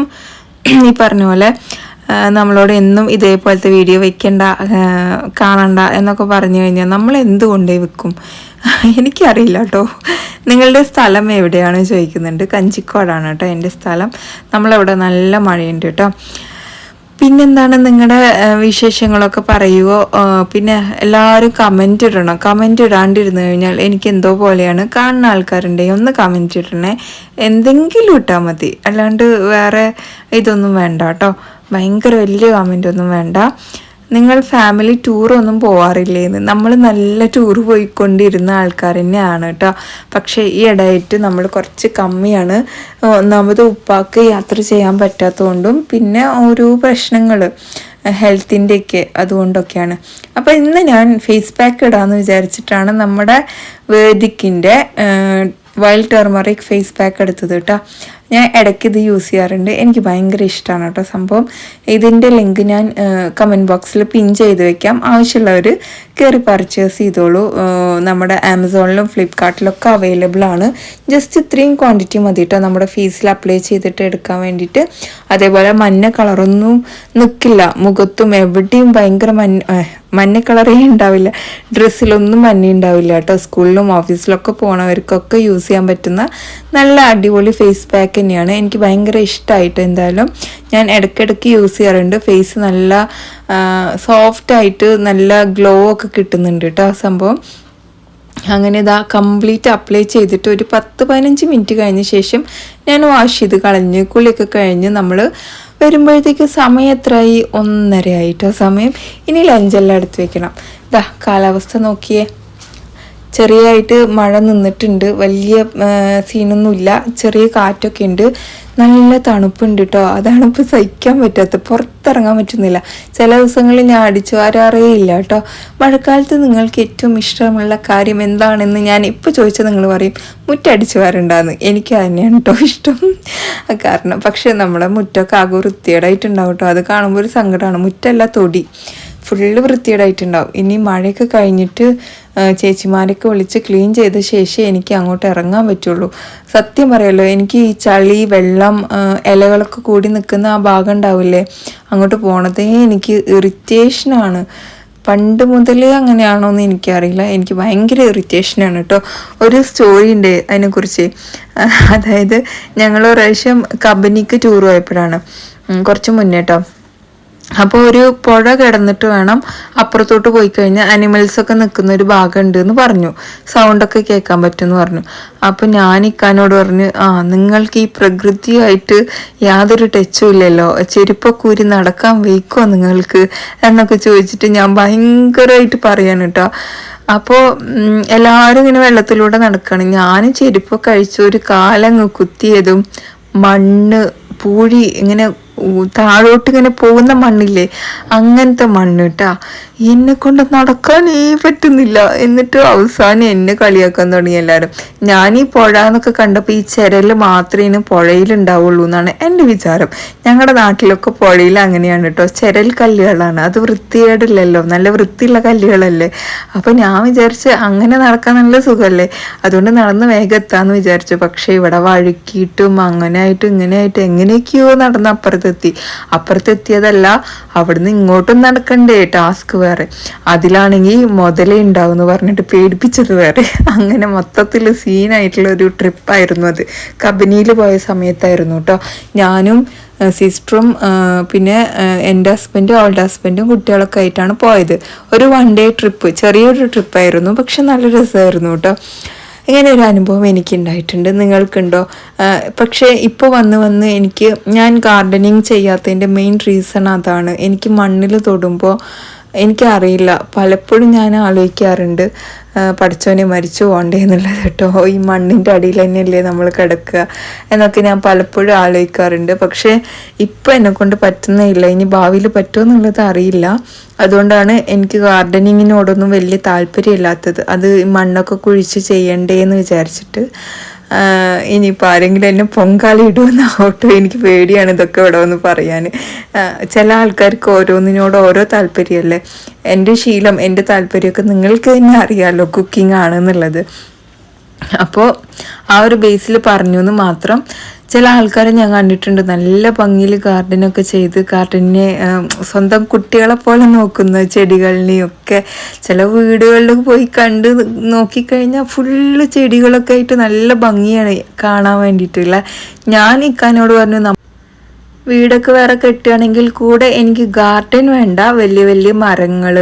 ഈ പറഞ്ഞ പോലെ നമ്മളോട് എന്നും ഇതേപോലത്തെ വീഡിയോ വെക്കണ്ട കാണണ്ട എന്നൊക്കെ പറഞ്ഞു കഴിഞ്ഞാൽ നമ്മൾ എന്തുകൊണ്ടേ വെക്കും? എനിക്കറിയില്ല കേട്ടോ നിങ്ങളുടെ സ്ഥലം എവിടെയാണ് ചോദിക്കുന്നുണ്ട്. കഞ്ചിക്കോടാണ് കേട്ടോ എന്റെ സ്ഥലം. നമ്മളവിടെ നല്ല മഴയുണ്ട് കേട്ടോ പിന്നെന്താണ് നിങ്ങളുടെ വിശേഷങ്ങളൊക്കെ പറയുവോ? പിന്നെ എല്ലാവരും കമന്റ് ഇടണം. കമന്റ് ഇടാണ്ടിരുന്നു കഴിഞ്ഞാൽ എനിക്ക് എന്തോ പോലെയാണ്. കാണുന്ന ആൾക്കാരുണ്ടെങ്കിൽ ഒന്ന് കമന്റ് ഇടണേ. എന്തെങ്കിലും ഇട്ടാൽ മതി. അല്ലാണ്ട് വേറെ ഇതൊന്നും വേണ്ട കേട്ടോ. ഭയങ്കര വലിയ കമന്റ് ഒന്നും വേണ്ട. നിങ്ങൾ ഫാമിലി ടൂറൊന്നും പോവാറില്ലേന്ന് നമ്മൾ നല്ല ടൂർ പോയിക്കൊണ്ടിരുന്ന ആൾക്കാർ തന്നെയാണ് കേട്ടോ. പക്ഷേ ഈ ഇടയായിട്ട് നമ്മൾ കുറച്ച് കമ്മിയാണ്. ഒന്നാമത് ഉപ്പാക്ക് യാത്ര ചെയ്യാൻ പറ്റാത്തതുകൊണ്ടും പിന്നെ ഓരോ പ്രശ്നങ്ങൾ ഹെൽത്തിന്റെയൊക്കെ അതുകൊണ്ടൊക്കെയാണ്. അപ്പോൾ ഇന്ന് ഞാൻ ഫേസ് പാക്ക് ഇടാമെന്ന് വിചാരിച്ചിട്ടാണ് നമ്മുടെ വേദിക്കിന്റെ വൈൽഡ് ടെർമറിക് ഫേസ് പാക്ക് എടുത്തത് കേട്ടോ. ഞാൻ ഇടയ്ക്ക് ഇത് യൂസ് ചെയ്യാറുണ്ട്. എനിക്ക് ഭയങ്കര ഇഷ്ടമാണ് കേട്ടോ സംഭവം. ഇതിന്റെ ലിങ്ക് ഞാൻ കമന്റ് ബോക്സിൽ പിൻ ചെയ്ത് വെക്കാം. ആവശ്യമുള്ളവർ കയറി പർച്ചേസ് ചെയ്തോളൂ. നമ്മുടെ ആമസോണിലും ഫ്ലിപ്കാർട്ടിലൊക്കെ അവൈലബിൾ ആണ്. ജസ്റ്റ് ഇത്രയും ക്വാണ്ടിറ്റി മതി കേട്ടോ നമ്മുടെ ഫേസിൽ അപ്ലൈ ചെയ്തിട്ട് എടുക്കാൻ വേണ്ടിയിട്ട്. അതേപോലെ മഞ്ഞ കളറൊന്നും നിൽക്കില്ല മുഖത്തും എവിടെയും ഭയങ്കര മഞ്ഞ മഞ്ഞ കളറേ ഉണ്ടാവില്ല. ഡ്രസ്സിലൊന്നും മഞ്ഞ ഉണ്ടാവില്ല കേട്ടോ. സ്കൂളിലും ഓഫീസിലൊക്കെ പോണവർക്കൊക്കെ യൂസ് ചെയ്യാൻ പറ്റുന്ന നല്ല അടിപൊളി ഫേസ് പാക്ക് തന്നെയാണ്. എനിക്ക് ഭയങ്കര ഇഷ്ടമായിട്ട് എന്തായാലും ഞാൻ ഇടയ്ക്കിടയ്ക്ക് യൂസ് ചെയ്യാറുണ്ട്. ഫേസ് നല്ല സോഫ്റ്റ് ആയിട്ട് നല്ല ഗ്ലോ ഒക്കെ കിട്ടുന്നുണ്ട് കേട്ടോ ആ സംഭവം. അങ്ങനെ ഇതാ കംപ്ലീറ്റ് അപ്ലൈ ചെയ്തിട്ട് ഒരു പത്ത് പതിനഞ്ച് മിനിറ്റ് കഴിഞ്ഞ ശേഷം ഞാൻ വാഷ് ചെയ്ത് കളഞ്ഞ് കുളിയൊക്കെ കഴിഞ്ഞ് നമ്മൾ വരുമ്പോഴത്തേക്ക് സമയം എത്രയായി ഒന്നര ആയിട്ടോ സമയം. ഇനി ലഞ്ചെല്ലാം എടുത്ത് വെക്കണം. ഇതാ കാലാവസ്ഥ നോക്കിയേ. ചെറിയായിട്ട് മഴ നിന്നിട്ടുണ്ട്. വലിയ സീനൊന്നുമില്ല. ചെറിയ കാറ്റൊക്കെ ഉണ്ട്. നല്ല തണുപ്പുണ്ട് കേട്ടോ അതാണ് ഇപ്പോൾ സഹിക്കാൻ പറ്റാത്ത പുറത്തിറങ്ങാൻ പറ്റുന്നില്ല. ചില ദിവസങ്ങളിൽ ഞാൻ അടിച്ചു വാരാറേ ഇല്ല കേട്ടോ മഴക്കാലത്ത് നിങ്ങൾക്ക് ഏറ്റവും ഇഷ്ടമുള്ള കാര്യം എന്താണെന്ന് ഞാൻ ഇപ്പോൾ ചോദിച്ചാൽ നിങ്ങൾ പറയും. മുറ്റടിച്ചു വാരണ്ടാന്ന്. എനിക്ക് തന്നെയാണ് കേട്ടോ ഇഷ്ടം. കാരണം പക്ഷേ നമ്മുടെ മുറ്റമൊക്കെ ആകെ വൃത്തിയേടായിട്ടുണ്ടാവും കേട്ടോ അത് കാണുമ്പോൾ ഒരു സങ്കടമാണ് മുറ്റല്ല തൊടി. ഫുള്ള് വൃത്തിയേടായിട്ടുണ്ടാവും ഇനി മഴയൊക്കെ കഴിഞ്ഞിട്ട് ചേച്ചിമാരൊക്കെ വിളിച്ച് ക്ലീൻ ചെയ്ത ശേഷം എനിക്ക് അങ്ങോട്ട് ഇറങ്ങാൻ പറ്റുള്ളൂ. സത്യം പറയല്ലോ എനിക്ക് ഈ ചളി വെള്ളം ഇലകളൊക്കെ കൂടി നിൽക്കുന്ന ആ ഭാഗം ഉണ്ടാവില്ലേ? അങ്ങോട്ട് പോണതേ എനിക്ക് ഇറിറ്റേഷനാണ് പണ്ട് മുതലേ അങ്ങനെയാണോ എന്ന് എനിക്കറിയില്ല. എനിക്ക് ഭയങ്കര ഇറിറ്റേഷനാണ് കേട്ടോ. ഒരു സ്റ്റോറി ഉണ്ട് അതിനെക്കുറിച്ച്. അതായത് ഞങ്ങൾ ഒരു പ്രാവശ്യം ടൂർ പോയപ്പോഴാണ്. കുറച്ച് മുന്നേ കേട്ടോ. അപ്പോൾ ഒരു പുഴ കിടന്നിട്ട് വേണം അപ്പുറത്തോട്ട് പോയി കഴിഞ്ഞാൽ അനിമൽസ് ഒക്കെ നിൽക്കുന്ന ഒരു ഭാഗമുണ്ട് എന്ന് പറഞ്ഞു സൗണ്ടൊക്കെ കേൾക്കാൻ പറ്റുമെന്ന് പറഞ്ഞു. അപ്പോൾ ഞാൻ ഇക്കാനോട് പറഞ്ഞു ആ നിങ്ങൾക്ക് ഈ പ്രകൃതിയായിട്ട് യാതൊരു ടച്ചും ഇല്ലല്ലോ. ചെരുപ്പൊക്കെ ഊരി നടക്കാൻ വയ്ക്കുമോ നിങ്ങൾക്ക്? എന്നൊക്കെ ചോദിച്ചിട്ട് ഞാൻ ഭയങ്കരമായിട്ട് പറയാൻ കേട്ടോ. അപ്പോൾ എല്ലാവരും ഇങ്ങനെ വെള്ളത്തിലൂടെ നടക്കുകയാണ് ഞാനും ചെരുപ്പൊക്കെ അഴിച്ചു ഒരു കാലങ്ങ് കുത്തിയതും മണ്ണ് പൂഴി ഇങ്ങനെ താഴോട്ട് ഇങ്ങനെ പോകുന്ന മണ്ണില്ലേ അങ്ങനത്തെ മണ്ണ് കേട്ടാ എന്നെ കൊണ്ട് നടക്കാനേ പറ്റുന്നില്ല. എന്നിട്ട് അവസാനം എന്നെ കളിയാക്കാൻ തുടങ്ങി എല്ലാവരും ഞാൻ ഈ പുഴ എന്നൊക്കെ കണ്ടപ്പോൾ ഈ ചിരൽ മാത്രമേ പുഴയിലുണ്ടാവുള്ളൂ എന്നാണ് എന്റെ വിചാരം. ഞങ്ങളുടെ നാട്ടിലൊക്കെ പുഴയിൽ അങ്ങനെയാണ് കേട്ടോ ചിരൽ കല്ലുകളാണ്. അത് വൃത്തികേടില്ലല്ലോ. നല്ല വൃത്തിയുള്ള കല്ലുകളല്ലേ. അപ്പം ഞാൻ വിചാരിച്ച് അങ്ങനെ നടക്കാൻ നല്ല സുഖമല്ലേ അതുകൊണ്ട് നടന്ന് വേഗം എത്താമെന്ന് വിചാരിച്ചു. പക്ഷേ ഇവിടെ വഴുക്കിയിട്ടും അങ്ങനെ ആയിട്ടും ഇങ്ങനെ എങ്ങനെയൊക്കെയോ നടന്ന് അപ്പുറത്തെത്തി. അപ്പുറത്തെത്തിയതല്ല അവിടുന്ന് ഇങ്ങോട്ടും നടക്കണ്ടേ ടാസ്ക് വേറെ. അതിലാണെങ്കിൽ മുതലേ ഉണ്ടാവും എന്ന് പറഞ്ഞിട്ട് പേടിപ്പിച്ചത് വേറെ. അങ്ങനെ മൊത്തത്തിൽ സീനായിട്ടുള്ള ഒരു ട്രിപ്പായിരുന്നു അത്. കബനിയിൽ പോയ സമയത്തായിരുന്നു കേട്ടോ ഞാനും സിസ്റ്ററും പിന്നെ എന്റെ ഹസ്ബൻഡും ഓൾഡ് ഹസ്ബൻഡും കുട്ടികളൊക്കെ ആയിട്ടാണ് പോയത്. ഒരു വൺ ഡേ ട്രിപ്പ് ചെറിയൊരു ട്രിപ്പായിരുന്നു പക്ഷെ നല്ല രസമായിരുന്നു കേട്ടോ ഇങ്ങനെ ഒരു അനുഭവം എനിക്കുണ്ടായിട്ടുണ്ട്. നിങ്ങൾക്കുണ്ടോ? പക്ഷേ ഇപ്പോൾ വന്ന് വന്ന് എനിക്ക് ഞാൻ ഗാർഡനിങ് ചെയ്യാത്തതിന്റെ മെയിൻ റീസൺ അതാണ്. എനിക്ക് മണ്ണിൽ തൊടുമ്പോൾ എനിക്കറിയില്ല. പലപ്പോഴും ഞാൻ ആലോചിക്കാറുണ്ട് പഠിച്ചവനെ മരിച്ചു പോകണ്ടേ എന്നുള്ളത് കേട്ടോ. ഈ മണ്ണിന്റെ അടിയിൽ തന്നെയല്ലേ നമ്മൾ കിടക്കുക എന്നൊക്കെ ഞാൻ പലപ്പോഴും ആലോചിക്കാറുണ്ട്. പക്ഷേ ഇപ്പം എന്നെക്കൊണ്ട് പറ്റുന്നില്ല ഇനി ഭാവിയിൽ പറ്റുമോ എന്നുള്ളത് അറിയില്ല. അതുകൊണ്ടാണ് എനിക്ക് ഗാർഡനിങ്ങിനോടൊന്നും വലിയ താല്പര്യമില്ലാത്തത്. അത് മണ്ണൊക്കെ കുഴിച്ച് ചെയ്യണ്ടേ എന്ന് വിചാരിച്ചിട്ട്. ഇനിയിപ്പോൾ ആരെങ്കിലും എന്നെ പൊങ്കാലി ഇടുമെന്നാവട്ടോ എനിക്ക് പേടിയാണ് ഇതൊക്കെ ഇവിടെ വന്ന് പറയാൻ ചില ആൾക്കാർക്ക് ഓരോന്നിനോട് ഓരോ താല്പര്യമല്ലേ? എന്റെ ശീലം എന്റെ താല്പര്യമൊക്കെ നിങ്ങൾക്ക് തന്നെ അറിയാമല്ലോ കുക്കിംഗ് ആണെന്നുള്ളത് അപ്പോൾ ആ ഒരു ബേസിൽ പറഞ്ഞു എന്ന് മാത്രം ചില ആൾക്കാരെ ഞാൻ കണ്ടിട്ടുണ്ട്. നല്ല ഭംഗിയിൽ ഗാർഡനൊക്കെ ചെയ്ത് ഗാർഡനെ സ്വന്തം കുട്ടികളെ പോലെ നോക്കുന്ന. ചെടികളിനെയും ഒക്കെ ചില വീടുകളിൽ പോയി കണ്ട് നോക്കിക്കഴിഞ്ഞാൽ ഫുള്ള് ചെടികളൊക്കെ ആയിട്ട് നല്ല ഭംഗിയാണ് കാണാൻ വേണ്ടിയിട്ടുള്ള. ഞാൻ ഇക്കാനോട് പറഞ്ഞു "നമ്മ- വീടൊക്കെ വേറെ കെട്ടുകയാണെങ്കിൽ കൂടെ എനിക്ക് ഗാർഡൻ വേണ്ട. വലിയ വലിയ മരങ്ങൾ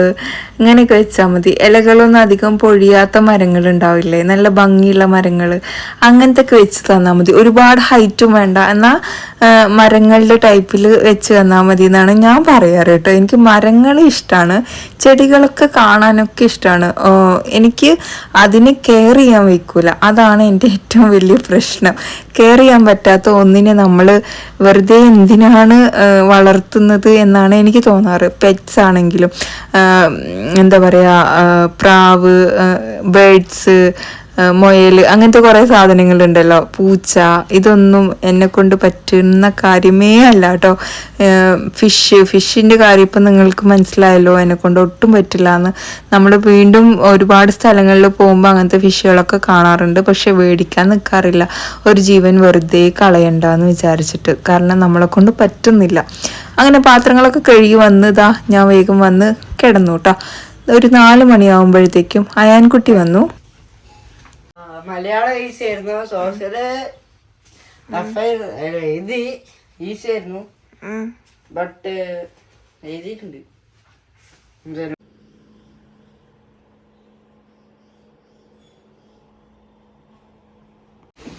ഇങ്ങനെയൊക്കെ വെച്ചാൽ മതി. ഇലകളൊന്നും അധികം പൊഴിയാത്ത മരങ്ങൾ ഉണ്ടാവില്ലേ? നല്ല ഭംഗിയുള്ള മരങ്ങൾ അങ്ങനത്തെ ഒക്കെ വെച്ച് തന്നാൽ മതി. ഒരുപാട് ഹൈറ്റും വേണ്ട. എന്നാൽ മരങ്ങളുടെ ടൈപ്പിൽ വെച്ച് തന്നാൽ മതി എന്നാണ് ഞാൻ പറയാറ് കേട്ടോ. എനിക്ക് മരങ്ങൾ ഇഷ്ടമാണ് ചെടികളൊക്കെ കാണാനൊക്കെ ഇഷ്ടമാണ് എനിക്ക് അതിനെ കെയർ ചെയ്യാൻ വയ്ക്കൂല അതാണ് എന്റെ ഏറ്റവും വലിയ പ്രശ്നം. കെയർ ചെയ്യാൻ പറ്റാത്ത ഒന്നിനെ നമ്മൾ വെറുതെ എന്തിനാണ് ആ, വളർത്തുന്നത് എന്നാണ് എനിക്ക് തോന്നാറ്. പെറ്റ്സ് ആണെങ്കിലും എന്താ പറയുക പ്രാവ് ബേഡ്സ് മൊയൽ അങ്ങനത്തെ കുറേ സാധനങ്ങളുണ്ടല്ലോ. പൂച്ച ഇതൊന്നും എന്നെ കൊണ്ട് പറ്റുന്ന കാര്യമേ അല്ല കേട്ടോ. ഫിഷ് ഫിഷിന്റെ കാര്യം ഇപ്പം നിങ്ങൾക്ക് മനസ്സിലായല്ലോ. എന്നെ കൊണ്ട് ഒട്ടും പറ്റില്ല എന്ന്. നമ്മൾ വീണ്ടും ഒരുപാട് സ്ഥലങ്ങളിൽ പോകുമ്പോൾ അങ്ങനത്തെ ഫിഷുകളൊക്കെ കാണാറുണ്ട്. പക്ഷെ മേടിക്കാൻ നിൽക്കാറില്ല ഒരു ജീവൻ വെറുതെ കളയണ്ടെന്ന് വിചാരിച്ചിട്ട്. കാരണം നമ്മളെ കൊണ്ട് പറ്റുന്നില്ല. അങ്ങനെ പാത്രങ്ങളൊക്കെ കഴുകി വന്ന് ഇതാ ഞാൻ വേഗം വന്ന് കിടന്നു കേട്ടോ. ഒരു നാല് മണിയാവുമ്പോഴത്തേക്കും അയാൻകുട്ടി വന്നു. മലയാളം ഈസി ആയിരുന്നു. സോഷ്യൽ ടഫായിരുന്നു എഴുതി ഈസി ആയിരുന്നു. ബട്ട് എഴുതിയിട്ടുണ്ട്.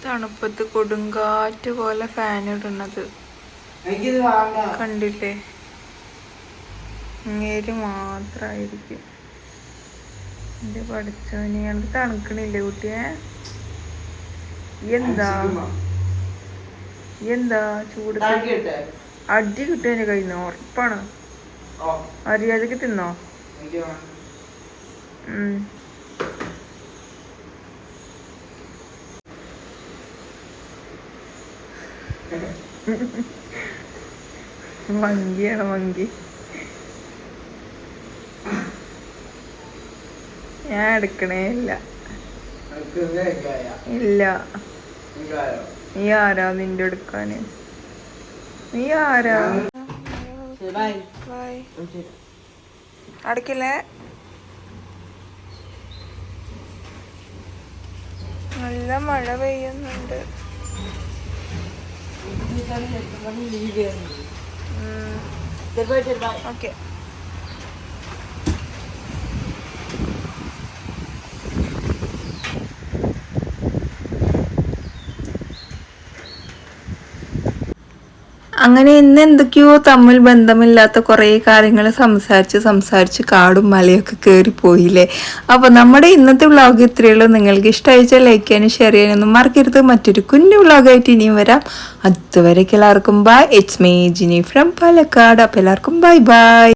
തണുപ്പത്ത് കൊടുങ്കാറ്റ് പോലെ ഫാൻ ഇടുന്നത്. കണ്ടില്ലേ? ഇങ്ങേര് മാത്രായിരിക്കും. എന്റെ പഠിച്ചോനെ കണ്ട് തണുക്കണില്ലേ കുട്ടിയെ? എന്താ? എന്താ ചൂട്? അടി കിട്ടിയ കഴിഞ്ഞു ഉറപ്പാണ്. ഓ, മര്യാദയ്ക്ക് തിന്നോ? വങ്കിയാണ് വേണം. ഞാൻ എടുക്കണേ ഇല്ല. ഇല്ല. നീ ആരാ നിന്റെ എടുക്കാന് നീ ആരാ? അടക്കില്ലേ? നല്ല മഴ പെയ്യുന്നുണ്ട്. ഓക്കെ. അങ്ങനെ ഇന്ന് എന്തൊക്കെയോ തമ്മിൽ ബന്ധമില്ലാത്ത കുറേ കാര്യങ്ങൾ സംസാരിച്ച് സംസാരിച്ച് കാടും മലയൊക്കെ കയറി പോയില്ലേ അപ്പോൾ നമ്മുടെ ഇന്നത്തെ വ്ളോഗ് ഇത്രയേ ഉള്ളൂ. നിങ്ങൾക്ക് ഇഷ്ടമായിച്ചാൽ ലൈക്ക് ചെയ്യാനും ഷെയർ ചെയ്യാനൊന്നും മറക്കരുത്. മറ്റൊരു കുഞ്ഞു വ്ളോഗായിട്ട് ഇനിയും വരാം. അതുവരേക്ക് എല്ലാവർക്കും bye it's me Jini from Palakkad. അപ്പോൾ എല്ലാവർക്കും ബൈ ബൈ